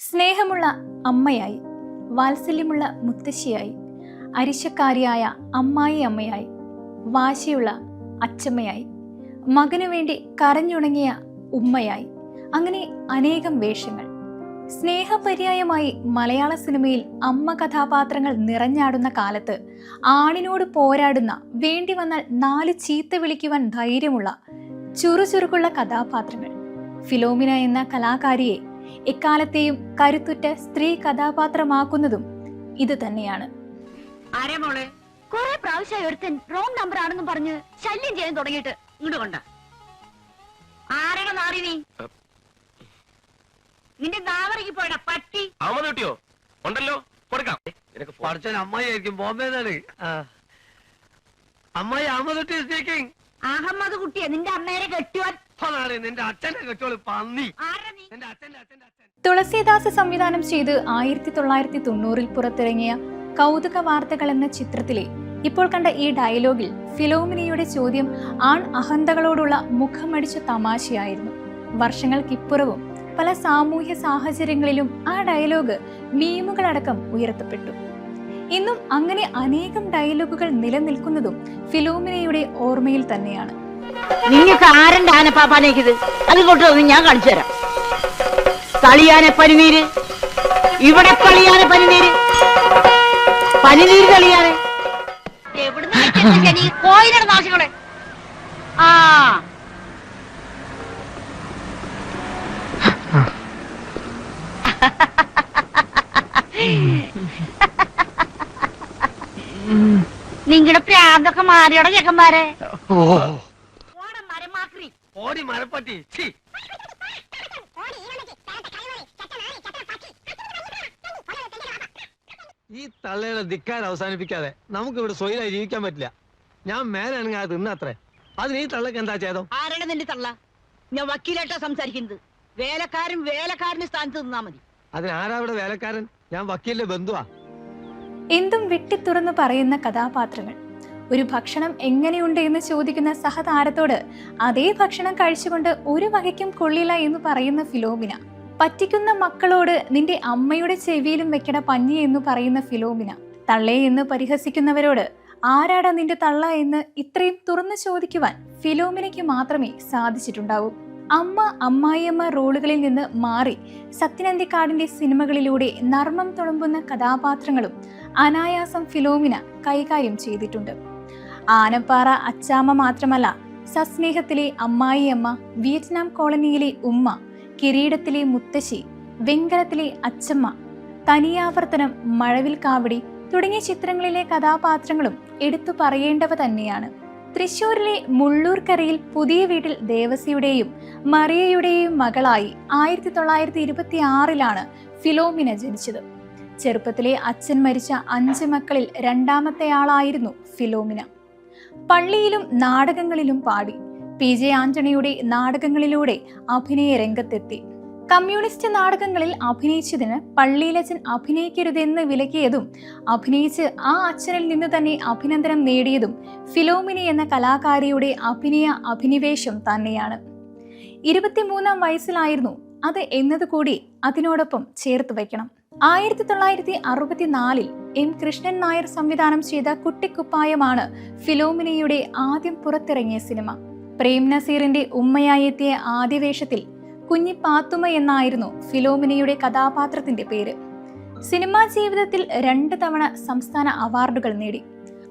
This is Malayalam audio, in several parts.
സ്നേഹമുള്ള അമ്മയായി വാത്സല്യമുള്ള മുത്തശ്ശിയായി അരിശക്കാരിയായ അമ്മായി അമ്മയായി വാശിയുള്ള അച്ചമ്മയായി മകനു വേണ്ടി കരഞ്ഞുണങ്ങിയ ഉമ്മയായി അങ്ങനെ അനേകം വേഷങ്ങൾ. സ്നേഹപര്യായമായി മലയാള സിനിമയിൽ അമ്മ കഥാപാത്രങ്ങൾ നിറഞ്ഞാടുന്ന കാലത്ത് ആണിനോട് പോരാടുന്ന വേണ്ടി വന്നാൽ നാല് ചീത്ത വിളിക്കുവാൻ ധൈര്യമുള്ള ചുറുചുറുക്കുള്ള കഥാപാത്രങ്ങൾ. ഫിലോമിന എന്ന കലാകാരിയെ എക്കാലത്തെയും കരുത്തുറ്റ സ്ത്രീ കഥാപാത്രമാക്കുന്നതും ഇത് തന്നെയാണ്. ആരേ മോളെ? കുറെ പ്രാവശ്യമായി ഒരുത്തൻ റോങ് നമ്പർ ആണെന്നും പറഞ്ഞ് ശല്യം ചെയ്യാൻ തുടങ്ങിയിട്ട് ഇങ്ങോട്ട് കൊണ്ട. ആരാണ് നാറി നീ? നിന്റെ നാവറയ്ക്ക് പോയട പട്ടി. അഹമ്മദ് കിട്ടിയോ? ഉണ്ടല്ലോ കൊടുക്കാം. നിനക്ക് പഠിച്ചൻ അമ്മായി ആയിരിക്കും ബോംബെന്നാണ് അമ്മായി അഹമ്മദ് സ്പീക്കിംഗ് അഹമ്മദ് കുട്ടിയെ നിന്റെ അമ്മേരെ കെട്ടുവാൻ. അതാണ് നിന്റെ അച്ഛനെ കെട്ടോൾ പന്നി. ആരാ നീ? നിന്റെ അച്ഛന്റെ അച്ഛന്റെ അച്ഛൻ തുളസീദാസ് സംവിധാനം ചെയ്ത് ആയിരത്തി തൊള്ളായിരത്തി തൊണ്ണൂറിൽ പുറത്തിറങ്ങിയ കൗതുക വാർത്തകൾ എന്ന ചിത്രത്തിലെ ഇപ്പോൾ കണ്ട ഈ ഡയലോഗിൽ ഫിലോമിനിയുടെ ചോദ്യം ആൺ അഹന്തകളോടുള്ള മുഖമടിച്ച തമാശയായിരുന്നു. വർഷങ്ങൾക്കിപ്പുറവും പല സാമൂഹ്യ സാഹചര്യങ്ങളിലും ആ ഡയലോഗ് മീമുകളടക്കം ഉയർത്തപ്പെട്ടു. ഇന്നും അങ്ങനെ അനേകം ഡയലോഗുകൾ നിലനിൽക്കുന്നതും ഫിലോമിനയുടെ ഓർമ്മയിൽ തന്നെയാണ്. നിങ്ങൾക്ക് ആരന്റെ ആനപ്പാപ്പാനേക്കിത് അത് കൊണ്ടുവന്ന് ഞാൻ കാണിച്ചു തരാം കളിയാനെ പനിനീര്. ഇവിടെ കളിയാനെ പനിനീര്. പനിനീര് കളിയാനെ എവിടുന്ന് കോയിലാണ് നാശങ്ങളെ ആ. നിങ്ങളുടെ പ്രാന്തൊക്കെ മാറിയോടെ ചെക്കന്മാരെ ഓടി മരപ്പട്ടി. ഈ തള്ളയുടെ ധിക്കാരം അവസാനിപ്പിക്കാതെ നമുക്ക് ഇവിടെ സ്വൈരായി ജീവിക്കാൻ പറ്റില്ല. ഞാൻ മേലാണെങ്കിൽ അത് തിന്നത്രേ. അതിന് ഈ തള്ളക്ക് എന്താ ചെയ്തോ ആരാണ് നിന്റെ തള്ള? ഞാൻ വക്കീലായിട്ടാ സംസാരിക്കുന്നത്. വേലക്കാരൻ വേലക്കാരന് സ്ഥാനത്ത് നിന്നാ മതി. അതിനാരാ ഇവിടെ വേലക്കാരൻ? ഞാൻ വക്കീലിന്റെ ബന്ധുവാ. എന്തും വെട്ടിത്തുറന്ന് പറയുന്ന കഥാപാത്രങ്ങൾ. ഒരു ഭക്ഷണം എങ്ങനെയുണ്ട് എന്ന് ചോദിക്കുന്ന സഹതാരത്തോട് അതേ ഭക്ഷണം കഴിച്ചുകൊണ്ട് ഒരു വകയ്ക്കും കൊള്ളില്ല എന്ന് പറയുന്ന ഫിലോമിന. പറ്റിക്കുന്ന മക്കളോട് നിന്റെ അമ്മയുടെ ചെവിയിലും വെക്കട പഞ്ഞി എന്ന് പറയുന്ന ഫിലോമിന. തള്ളേ എന്ന് പരിഹസിക്കുന്നവരോട് ആരാടാ നിന്റെ തള്ള എന്ന് ഇത്രയും തുറന്നു ചോദിക്കുവാൻ ഫിലോമിനയ്ക്ക് മാത്രമേ സാധിച്ചിട്ടുണ്ടാവൂ. അമ്മ അമ്മായിയമ്മ റോളുകളിൽ നിന്ന് മാറി സത്യനന്ദിക്കാടിന്റെ സിനിമകളിലൂടെ നർമ്മം തുളുമ്പുന്ന കഥാപാത്രങ്ങളും അനായാസം ഫിലോമിന കൈകാര്യം ചെയ്തിട്ടുണ്ട്. ആനപ്പാറ അച്ചാമ്മ മാത്രമല്ല സസ്നേഹത്തിലെ അമ്മായിയമ്മ വിയറ്റ്നാം കോളനിയിലെ ഉമ്മ കിരീടത്തിലെ മുത്തശ്ശി വെങ്കലത്തിലെ അച്ചമ്മ തനിയാവർത്തനം മഴവിൽ കാവടി തുടങ്ങിയ ചിത്രങ്ങളിലെ കഥാപാത്രങ്ങളും എടുത്തു പറയേണ്ടവ തന്നെയാണ്. തൃശൂരിലെ മുള്ളൂർക്കരയിൽ പുതിയ വീട്ടിൽ ദേവസിയുടെയും മറിയയുടെയും മകളായി ആയിരത്തി തൊള്ളായിരത്തി ഇരുപത്തി ആറിലാണ് ഫിലോമിന ജനിച്ചത്. ചെറുപ്പത്തിലെ അച്ഛൻ മരിച്ച അഞ്ച് മക്കളിൽ രണ്ടാമത്തെയാളായിരുന്നു ഫിലോമിന. പള്ളിയിലും നാടകങ്ങളിലും പാടി. പി ജെ ആന്റണിയുടെ നാടകങ്ങളിലൂടെ അഭിനയ രംഗത്തെത്തി. കമ്മ്യൂണിസ്റ്റ് നാടകങ്ങളിൽ അഭിനയിച്ചതിന് പള്ളിയിലച്ഛൻ അഭിനയിക്കരുതെന്ന് വിലക്കിയതും അഭിനയിച്ച് ആ അച്ഛനിൽ നിന്ന് തന്നെ അഭിനന്ദനം നേടിയതും ഫിലോമിനി എന്ന കലാകാരിയുടെ അഭിനയ അഭിനിവേശം തന്നെയാണ്. ഇരുപത്തിമൂന്നാം വയസ്സിലായിരുന്നു അത് എന്നതുകൂടി അതിനോടൊപ്പം ചേർത്ത് വയ്ക്കണം. ആയിരത്തി തൊള്ളായിരത്തി അറുപത്തിനാലിൽ എം കൃഷ്ണൻ നായർ സംവിധാനം ചെയ്ത കുട്ടിക്കുപ്പായമാണ് ഫിലോമിനിയുടെ ആദ്യം പുറത്തിറങ്ങിയ സിനിമ. പ്രേം നസീറിന്റെ ഉമ്മയായെത്തിയ ആദ്യ വേഷത്തിൽ കുഞ്ഞി പാത്തുമ എന്നായിരുന്നു ഫിലോമിനയുടെ കഥാപാത്രത്തിന്റെ പേര്. സിനിമാ ജീവിതത്തിൽ രണ്ട് തവണ സംസ്ഥാന അവാർഡുകൾ നേടി.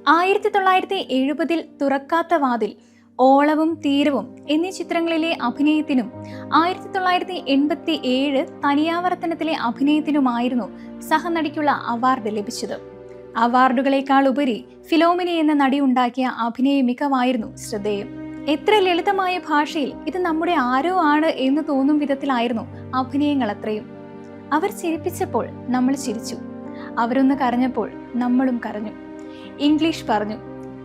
ആയിരത്തി തൊള്ളായിരത്തി എഴുപതിൽ തുറക്കാത്ത വാതിൽ ഓളവും തീരവും എന്നീ ചിത്രങ്ങളിലെ അഭിനയത്തിനും ആയിരത്തി തൊള്ളായിരത്തി എൺപത്തി ഏഴ് തനിയാവർത്തനത്തിലെ അഭിനയത്തിനുമായിരുന്നു സഹനടിക്കുള്ള അവാർഡ് ലഭിച്ചത്. അവാർഡുകളെക്കാൾ ഉപരി ഫിലോമിനി എന്ന നടി ഉണ്ടാക്കിയ അഭിനയ മികവായിരുന്നു ശ്രദ്ധേയം. എത്ര ലളിതമായ ഭാഷയിൽ ഇത് നമ്മുടെ ആരോ ആണ് എന്ന് തോന്നും വിധത്തിലായിരുന്നു അഭിനയങ്ങൾ അത്രയും. അവർ ചിരിപ്പിച്ചപ്പോൾ നമ്മൾ ചിരിച്ചു. അവരൊന്ന് കരഞ്ഞപ്പോൾ നമ്മളും കരഞ്ഞു. ഇംഗ്ലീഷ് പറഞ്ഞു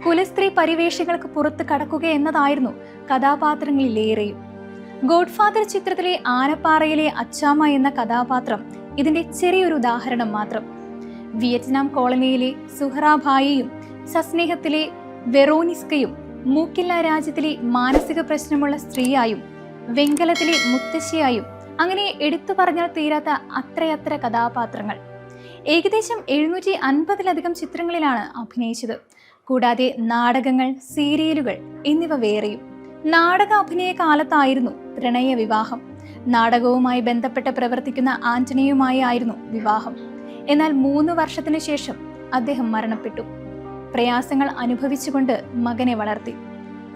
കുലസ്ത്രീ പരിവേഷങ്ങൾക്ക് പുറത്ത് കടക്കുക എന്നതായിരുന്നു കഥാപാത്രങ്ങളിലേറെയും. ഗോഡ്ഫാദർ ചിത്രത്തിലെ ആനപ്പാറയിലെ അച്ചാമ്മ എന്ന കഥാപാത്രം ഇതിന്റെ ചെറിയൊരു ഉദാഹരണം മാത്രം. വിയറ്റ്നാം കോളനിയിലെ സുഹറാഭായിയും സസ്നേഹത്തിലെ വെറോനിസ്കയും മൂക്കില്ല രാജ്യത്തിലെ മാനസിക പ്രശ്നമുള്ള സ്ത്രീയായും വെങ്കലത്തിലെ മുത്തശ്ശിയായും അങ്ങനെ എടുത്തു പറഞ്ഞാൽ തീരാത്ത അത്രയത്ര കഥാപാത്രങ്ങൾ. ഏകദേശം എഴുന്നൂറ്റി അൻപതിലധികം ചിത്രങ്ങളിലാണ് അഭിനയിച്ചത്. കൂടാതെ നാടകങ്ങൾ സീരിയലുകൾ എന്നിവ വേറെയും. നാടക അഭിനയ കാലത്തായിരുന്നു പ്രണയ വിവാഹം. നാടകവുമായി ബന്ധപ്പെട്ട് പ്രവർത്തിക്കുന്ന ആന്റണിയുമായി ആയിരുന്നു വിവാഹം. എന്നാൽ മൂന്ന് വർഷത്തിനു ശേഷം അദ്ദേഹം മരണപ്പെട്ടു. പ്രയാസങ്ങൾ അനുഭവിച്ചുകൊണ്ട് മകനെ വളർത്തി.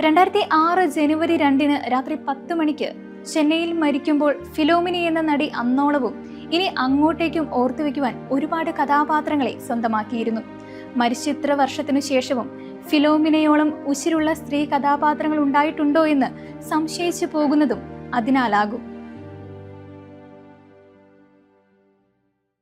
രണ്ടായിരത്തി ആറ് ജനുവരി രണ്ടിന് രാത്രി പത്ത് മണിക്ക് ചെന്നൈയിൽ മരിക്കുമ്പോൾ ഫിലോമിനി എന്ന നടി അന്നോളവും ഇനി അങ്ങോട്ടേക്കും ഓർത്തുവെക്കുവാൻ ഒരുപാട് കഥാപാത്രങ്ങളെ സ്വന്തമാക്കിയിരുന്നു. മരിച്ചിത്ര വർഷത്തിനു ശേഷവും ഫിലോമിനയോളം ഉശിരുള്ള സ്ത്രീ കഥാപാത്രങ്ങൾ ഉണ്ടായിട്ടുണ്ടോ എന്ന് സംശയിച്ചു പോകുന്നതും അതിനാലാകും.